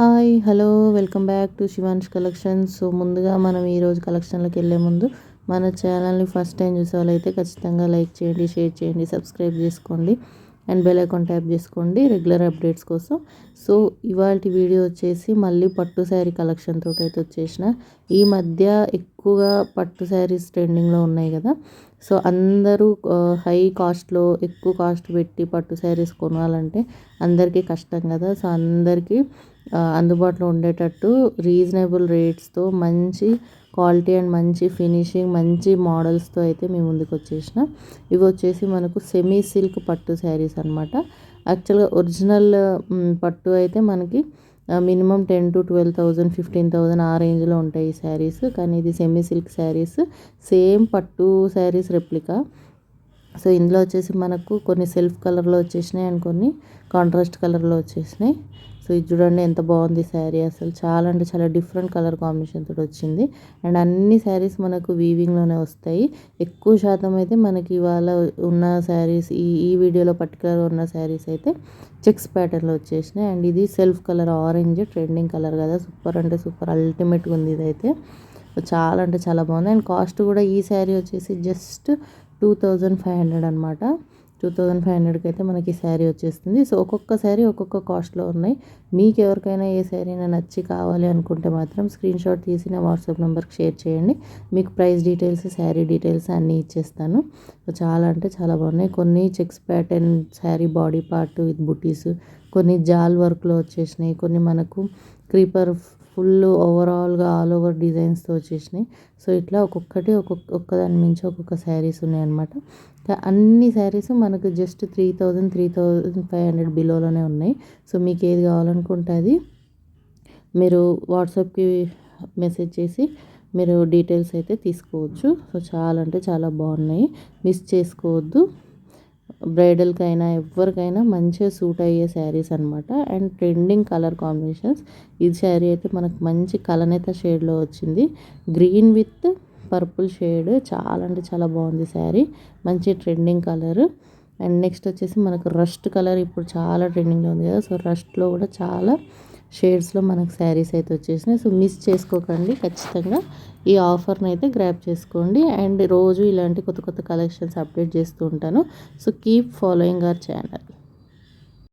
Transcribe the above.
Hi hello welcome back to Shivan's collections. So ముందుగా మనం ఈరోజు కలెక్షన్లోకి వెళ్ళే ముందు మన ఛానల్ని ఫస్ట్ టైం చూసే వాళ్ళైతే ఖచ్చితంగా లైక్ చేయండి షేర్ చేయండి సబ్స్క్రైబ్ చేసుకోండి అండ్ బెల్ ఐకాన్ ట్యాప్ చేసుకోండి రెగ్యులర్ అప్డేట్స్ కోసం. సో ఇవాళ వీడియో వచ్చేసి మళ్ళీ పట్టు శారీ కలెక్షన్ తోటి అయితే వచ్చేసిన. ఈ మధ్య ఎక్కువగా పట్టు శారీస్ ట్రెండింగ్లో ఉన్నాయి కదా. సో అందరూ హై కాస్ట్లో ఎక్కువ కాస్ట్ పెట్టి పట్టు శారీస్ కొనాలంటే అందరికీ కష్టం కదా. సో అందరికీ అందుబాటులో ఉండేటట్టు రీజనబుల్ రేట్స్తో మంచి క్వాలిటీ అండ్ మంచి ఫినిషింగ్ మంచి మోడల్స్తో అయితే మేము ముందుకు వచ్చేసిన. ఇవి వచ్చేసి మనకు సెమీ సిల్క్ పట్టు శారీస్ అనమాట యాక్చువల్గా ఒరిజినల్ పట్టు అయితే మనకి minimum ten to twelve thousand fifteen thousand ఆ రేంజ్లో ఉంటాయి ఈ శారీస్. కానీ ఇది సెమీ సిల్క్ శారీస్. సేమ్ పట్టు శారీస్ రెప్లికా సో ఇందులో వచ్చేసి మనకు కొన్ని సెల్ఫ్ కలర్లో వచ్చేసినాయి అండ్ కొన్ని కాంట్రాస్ట్ కలర్లో వచ్చేసినాయి. సో ఇది చూడండి ఎంత బాగుంది శారీ. అసలు చాలా అంటే చాలా డిఫరెంట్ కలర్ కాంబినేషన్ తోటి వచ్చింది. అండ్ అన్ని శారీస్ మనకు వీవింగ్లోనే వస్తాయి. ఎక్కువ శాతం అయితే మనకి ఇవాళ ఉన్న శారీస్ ఈ ఈ వీడియోలో పర్టికులర్ ఉన్న శారీస్ అయితే చెక్స్ ప్యాటర్న్లో వచ్చేసినాయి. అండ్ ఇది self colour orange trending colour కదా. సూపర్ అంటే సూపర్ అల్టిమేట్గా ఉంది ఇదైతే. చాలా అంటే చాలా బాగుంది. అండ్ కాస్ట్ కూడా ఈ శారీ వచ్చేసి just two thousand five hundred అనమాట టూ థౌజండ్ ఫైవ్ హండ్రెడ్కి అయితే మనకి శారీ వచ్చేస్తుంది. సో ఒక్కొక్క శారీ ఒక్కొక్క కాస్ట్లో ఉన్నాయి. మీకు ఎవరికైనా ఏ శారీనా నచ్చి కావాలి అనుకుంటే మాత్రం స్క్రీన్ షాట్ తీసి నా వాట్సాప్ నెంబర్కి షేర్ చేయండి. మీకు ప్రైస్ డీటెయిల్స్ శారీ డీటెయిల్స్ అన్నీ ఇచ్చేస్తాను. సో చాలా అంటే చాలా బాగున్నాయి. కొన్ని checks pattern sari body part with బుటీస్ కొన్ని జాల్ వర్క్లో వచ్చేసినాయి. కొన్ని మనకు క్రీపర్ ఫుల్ ఓవరాల్గా ఆల్ ఓవర్ డిజైన్స్తో వచ్చేసినాయి. సో ఇట్లా ఒక్కొక్కటి ఒక్కొక్క ఒక్కదాని మించి ఒక్కొక్క శారీస్ ఉన్నాయన్నమాట. అన్ని శారీస్ మనకు just three thousand three thousand five hundred బిలోలోనే ఉన్నాయి. సో మీకు ఏది కావాలనుకుంటే అది మీరు వాట్సాప్కి మెసేజ్ చేసి మీరు డీటెయిల్స్ అయితే తీసుకోవచ్చు. సో చాలా అంటే చాలా బాగున్నాయి. మిస్ చేసుకోవద్దు. బ్రైడల్కైనా ఎవరికైనా మంచిగా సూట్ అయ్యే శారీస్ అనమాట అండ్ ట్రెండింగ్ కలర్ కాంబినేషన్స్. ఈ శారీ అయితే మనకు మంచి కలనేత షేడ్లో వచ్చింది. Green with purple shade. చాలా అంటే చాలా బాగుంది శారీ. మంచి ట్రెండింగ్ కలర్. అండ్ నెక్స్ట్ వచ్చేసి మనకు రస్ట్ కలర్ ఇప్పుడు చాలా ట్రెండింగ్లో ఉంది కదా. సో రస్ట్లో కూడా చాలా షేడ్స్లో మనకు శారీస్ అయితే వచ్చేసినాయి. సో మిస్ చేసుకోకండి. ఖచ్చితంగా ఈ ఆఫర్ని అయితే గ్రాప్ చేసుకోండి. అండ్ రోజు ఇలాంటి కొత్త కొత్త కలెక్షన్స్ అప్డేట్ చేస్తూ ఉంటాను. So keep following our channel.